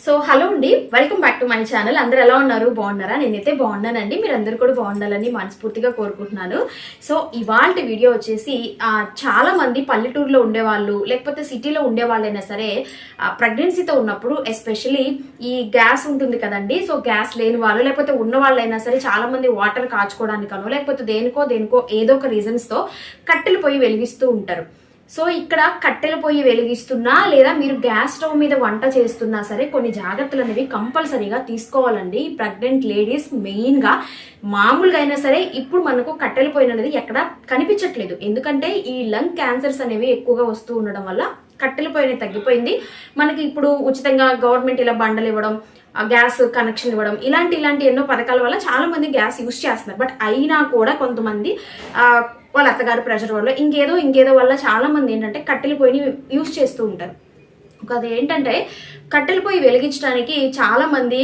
So hello అండి. Welcome back to my channel అందరూ ఎలా ఉన్నారు? బాగున్నారా? నేనైతే బాగున్నానండి. మీరు అందరూ కూడా బాగుండాలని మనస్ఫూర్తిగా కోరుకుంటున్నాను. సో ఇవాళ వీడియో వచ్చేసి చాలామంది చాలా మంది పల్లెటూరులో ఉండేవాళ్ళు లేకపోతే సిటీలో ఉండేవాళ్ళైనా సరే ప్రెగ్నెన్సీతో ఉన్నప్పుడు ఎస్పెషలీ ఈ గ్యాస్ ఉంటుంది కదండి. సో గ్యాస్ లేని వాళ్ళు లేకపోతే ఉన్న వాళ్ళైనా సరే చాలా మంది వాటర్ కాచుకోవడానికనో లేకపోతే దేనికో దేనికో ఏదో ఒక రీజన్స్తో కట్టెలు పోయి వెలిగిస్తూ ఉంటారు. సో ఇక్కడ కట్టెల పొయ్యి వెలిగిస్తున్నా లేదా మీరు గ్యాస్ స్టవ్ మీద వంట చేస్తున్నా సరే కొన్ని జాగ్రత్తలు అనేవి కంపల్సరీగా తీసుకోవాలండి. ప్రెగ్నెంట్ లేడీస్ మెయిన్గా మామూలుగా అయినా సరే ఇప్పుడు మనకు కట్టెల పొయ్యి అనేది ఎక్కడ కనిపించట్లేదు. ఎందుకంటే ఈ లంగ్ క్యాన్సర్స్ అనేవి ఎక్కువగా వస్తూ ఉండడం వల్ల కట్టెల పొయ్యి అనేది తగ్గిపోయింది. మనకి ఇప్పుడు ఉచితంగా గవర్నమెంట్ ఇలా బండలు ఇవ్వడం గ్యాస్ కనెక్షన్ ఇవ్వడం ఇలాంటి ఇలాంటి ఎన్నో పథకాల వల్ల చాలా మంది గ్యాస్ యూస్ చేస్తున్నారు. బట్ అయినా కూడా కొంతమంది వాళ్ళ అత్తగారి ప్రెషర్ వల్ల ఇంకేదో ఇంకేదో వల్ల చాలా మంది ఏంటంటే కట్టెల పొయ్యిని యూస్ చేస్తూ ఉంటారు. ఒక అది ఏంటంటే కట్టెల పొయ్యి వెలిగించడానికి చాలామంది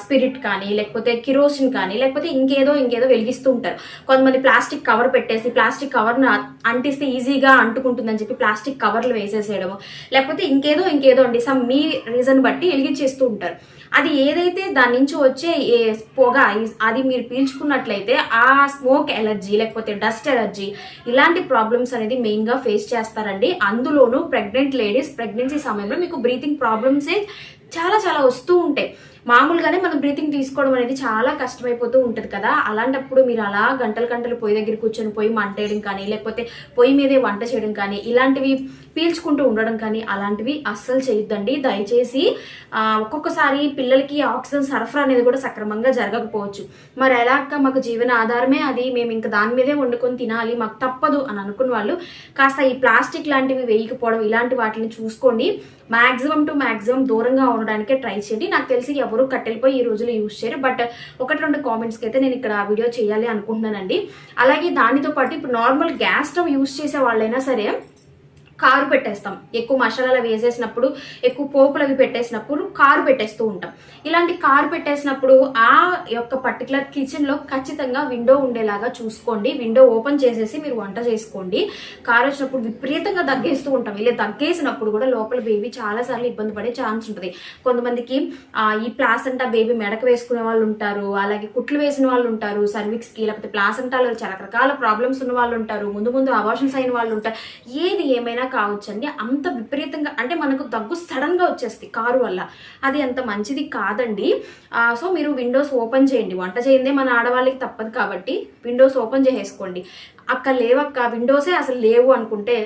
స్పిరిట్ కానీ లేకపోతే కిరోసిన్ కానీ లేకపోతే ఇంకేదో ఇంకేదో వెలిగిస్తూ ఉంటారు. కొంతమంది ప్లాస్టిక్ కవర్ పెట్టేసి ప్లాస్టిక్ కవర్ను అంటిస్తే ఈజీగా అంటుకుంటుందని చెప్పి ప్లాస్టిక్ కవర్లు వేసేసేయడము లేకపోతే ఇంకేదో ఇంకేదో అండి సమ్ మీ రీజన్ బట్టి వెలిగించేస్తూ ఉంటారు. అది ఏదైతే దాని నుంచి వచ్చే ఏ పొగ అది మీరు పీల్చుకున్నట్లయితే ఆ స్మోక్ ఎలర్జీ లేకపోతే డస్ట్ ఎలర్జీ ఇలాంటి ప్రాబ్లమ్స్ అనేది మెయిన్గా ఫేస్ చేస్తారండి. అందులోనూ ప్రెగ్నెంట్ లేడీస్ ప్రెగ్నెన్సీ సమయంలో మీకు బ్రీతింగ్ ప్రాబ్లమ్సే చాలా చాలా వస్తూ ఉంటాయి. మామూలుగానే మనం బ్రీతింగ్ తీసుకోవడం అనేది చాలా కష్టమైపోతూ ఉంటుంది కదా. అలాంటప్పుడు మీరు అలా గంటలు గంటలు పొయ్యి దగ్గర కూర్చొని పొయ్యి మంటేయడం కానీ లేకపోతే పొయ్యి మీదే వంట చేయడం కానీ ఇలాంటివి పీల్చుకుంటూ ఉండడం కానీ అలాంటివి అస్సలు చేయొద్దండి. దయచేసి ఒక్కొక్కసారి పిల్లలకి ఆక్సిజన్ సరఫరా అనేది కూడా సక్రమంగా జరగకపోవచ్చు. మరి ఎలా అక్క మాకు జీవన ఆధారమే అది మేము ఇంకా దాని మీదే వండుకొని తినాలి మాకు తప్పదు అని అనుకున్న వాళ్ళు కాస్త ఈ ప్లాస్టిక్ లాంటివి వేయకపోవడం ఇలాంటి వాటిని చూసుకోండి. మ్యాక్సిమం టు మాక్సిమం దూరంగా ఉండడానికే ట్రై చేయండి. నాకు తెలిసి ఎవరు కట్టెలిపోయి ఈ రోజులు యూజ్ చేయరు. బట్ ఒకటి రెండు కామెంట్స్కి అయితే నేను ఇక్కడ వీడియో చేయాలి అనుకుంటున్నానండి. అలాగే దానితో పాటు ఇప్పుడు నార్మల్ గ్యాస్ స్టవ్ యూజ్ చేసే వాళ్ళైనా సరే కారు పెట్టేస్తాం. ఎక్కువ మసాలాలు వేసేసినప్పుడు ఎక్కువ పోపులు అవి పెట్టేసినప్పుడు కారు పెట్టేస్తూ ఉంటాం. ఇలాంటి కారు పెట్టేసినప్పుడు ఆ యొక్క పర్టికులర్ కిచెన్లో ఖచ్చితంగా విండో ఉండేలాగా చూసుకోండి. విండో ఓపెన్ చేసేసి మీరు వంట చేసుకోండి. కారు వచ్చినప్పుడు విపరీతంగా దగ్గేస్తూ ఉంటాం. ఇలా దగ్గేసినప్పుడు కూడా లోపల బేబీ చాలాసార్లు ఇబ్బంది పడే ఛాన్స్ ఉంటుంది. కొంతమందికి ఈ ప్లాసంటా బేబీ మెడకు వేసుకునే వాళ్ళు ఉంటారు. అలాగే కుట్లు వేసిన వాళ్ళు ఉంటారు. సర్విక్స్కి లేకపోతే ప్లాసంటాలో చాలా రకాల ప్రాబ్లమ్స్ ఉన్న వాళ్ళు ఉంటారు. ముందు ముందు అవాషన్స్ అయిన వాళ్ళు ఉంటారు. ఏది ఏమైనా కావచ్చండి. అంత విపరీతంగా అంటే మనకు దగ్గు సడన్గా వచ్చేస్తుంది కారు వల్ల. అది అంత మంచిది కాదండి. సో మీరు విండోస్ ఓపెన్ చేయండి. వంట చేయందే మన ఆడవాళ్ళకి తప్పదు కాబట్టి విండోస్ ఓపెన్ చేసేసుకోండి. అక్క లేవక్క విండోసే అసలు లేవు అనుకుంటే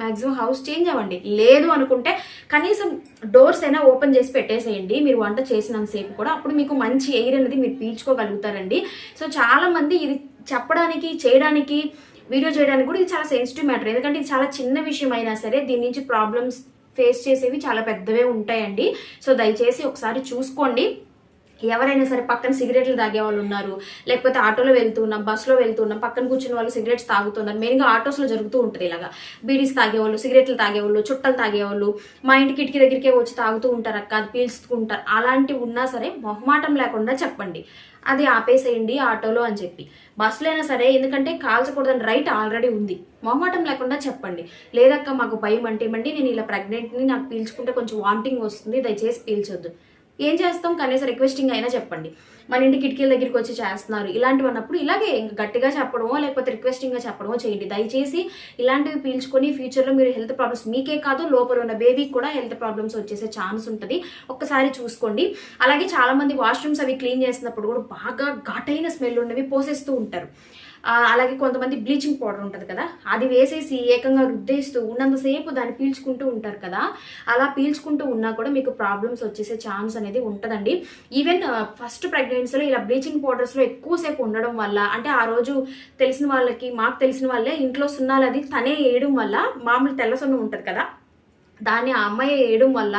మ్యాక్సిమం హౌస్ చేంజ్ అవ్వండి. లేదు అనుకుంటే కనీసం డోర్స్ అయినా ఓపెన్ చేసి పెట్టేసేయండి. మీరు వంట చేసినంతసేపు కూడా అప్పుడు మీకు మంచి ఎయిర్ అనేది మీరు పీల్చుకోగలుగుతారండి. సో చాలామంది ఇది చెప్పడానికి చేయడానికి వీడియో చేయడానికి కూడా ఇది చాలా సెన్సిటివ్ మ్యాటర్ ఎందుకంటే ఇది చాలా చిన్న విషయం అయినా సరే దీని నుంచి ప్రాబ్లమ్స్ ఫేస్ చేసేవి చాలా పెద్దవే ఉంటాయండి. సో దయచేసి ఒకసారి చూసుకోండి. ఎవరైనా సరే పక్కన సిగరెట్లు తాగే వాళ్ళు ఉన్నారు లేకపోతే ఆటోలో వెళ్తున్నాం బస్సులో వెళ్తున్నాం పక్కన కూర్చున్న వాళ్ళు సిగరెట్స్ తాగుతున్నారు. మెయిన్గా ఆటోస్లో జరుగుతూ ఉంటుంది ఇలాగా. బీడీస్ తాగేవాళ్ళు సిగరెట్లు తాగేవాళ్ళు చుట్టలు తాగేవాళ్ళు మా ఇంటి కిటికీ దగ్గరికే వచ్చి తాగుతూ ఉంటారు అక్క అది పీల్చుకుంటారు. అలాంటివి ఉన్నా సరే మొహమాటం లేకుండా చెప్పండి. అది ఆపేసేయండి ఆటోలో అని చెప్పి. బస్సులో అయినా సరే ఎందుకంటే కాల్చకూడదని రైట్ ఆల్రెడీ ఉంది. మొహమాటం లేకుండా చెప్పండి. లేదక్క మాకు భయం అంటే ఏమండి? నేను ఇలా ప్రెగ్నెంట్ని నాకు పీల్చుకుంటే కొంచెం వామిటింగ్ వస్తుంది దయచేసి పీల్చొద్దు. ఏం చేస్తాం? కనీసం రిక్వెస్టింగ్ అయినా చెప్పండి. మన ఇంటి కిటికీల దగ్గరికి వచ్చి చేస్తున్నారు. ఇలాంటివి అన్నప్పుడు ఇలాగే గట్టిగా చెప్పడమో లేకపోతే రిక్వెస్టింగ్గా చెప్పడమో చేయండి. దయచేసి ఇలాంటివి పీల్చుకొని ఫ్యూచర్లో మీరు హెల్త్ ప్రాబ్లమ్స్ మీకే కాదు లోపల ఉన్న బేబీకి కూడా హెల్త్ ప్రాబ్లమ్స్ వచ్చేసే ఛాన్స్ ఉంటుంది. ఒక్కసారి చూసుకోండి. అలాగే చాలామంది వాష్రూమ్స్ అవి క్లీన్ చేసినప్పుడు కూడా బాగా ఘాటైన స్మెల్ ఉన్నవి పోసేస్తూ ఉంటారు. అలాగే కొంతమంది బ్లీచింగ్ పౌడర్ ఉంటుంది కదా అది వేసేసి ఏకంగా రుద్దేస్తూ ఉన్నంతసేపు దాన్ని పీల్చుకుంటూ ఉంటారు కదా అలా పీల్చుకుంటూ ఉన్నా కూడా మీకు ప్రాబ్లమ్స్ వచ్చేసే ఛాన్స్ అనేది ఉంటుందండి. ఈవెన్ ఫస్ట్ ప్రెగ్నెన్సీలో ఇలా బ్లీచింగ్ పౌడర్స్లో ఎక్కువసేపు ఉండడం వల్ల అంటే ఆ రోజు తెలిసిన వాళ్ళకి మాకు తెలిసిన వాళ్ళే ఇంట్లో సున్నాలు అది తనే వేయడం వల్ల మామూలు తెల్ల సున్నం ఉంటుంది కదా దాన్ని ఆ అమ్మాయి వేయడం వల్ల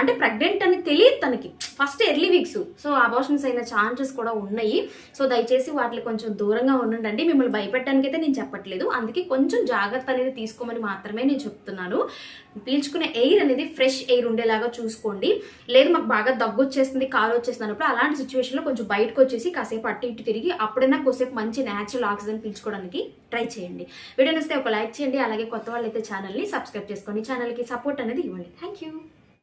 అంటే ప్రెగ్నెంట్ అని తెలియదు తనకి. First early weeks. So abortions అయిన ఛాన్సెస్ కూడా ఉన్నాయి. సో దయచేసి వాటిని కొంచెం దూరంగా ఉండండి. మిమ్మల్ని భయపెట్టడానికి అయితే నేను చెప్పట్లేదు. అందుకే కొంచెం జాగ్రత్త అనేది తీసుకోమని మాత్రమే నేను చెప్తున్నాను. పీల్చుకునే ఎయిర్ అనేది ఫ్రెష్ ఎయిర్ ఉండేలాగా చూసుకోండి. లేదు మాకు బాగా దగ్గు వచ్చేస్తుంది కాలు వచ్చేస్తున్నప్పుడు అలాంటి సిచ్యువేషన్లో కొంచెం బయటకు వచ్చేసి కాసేపు అటు ఇటు తిరిగి అప్పుడైనా కొద్దిసేపు మంచి న్యాచురల్ ఆక్సిజన్ పీల్చుకోవడానికి ట్రై చేయండి. వీడియో నచ్చితే ఒక లైక్ చేయండి. అలాగే కొత్త వాళ్ళు అయితే ఛానల్ని సబ్స్క్రైబ్ చేసుకోండి ఛానల్కి సపోర్ట్ అనేది ఇవ్వండి. Thank you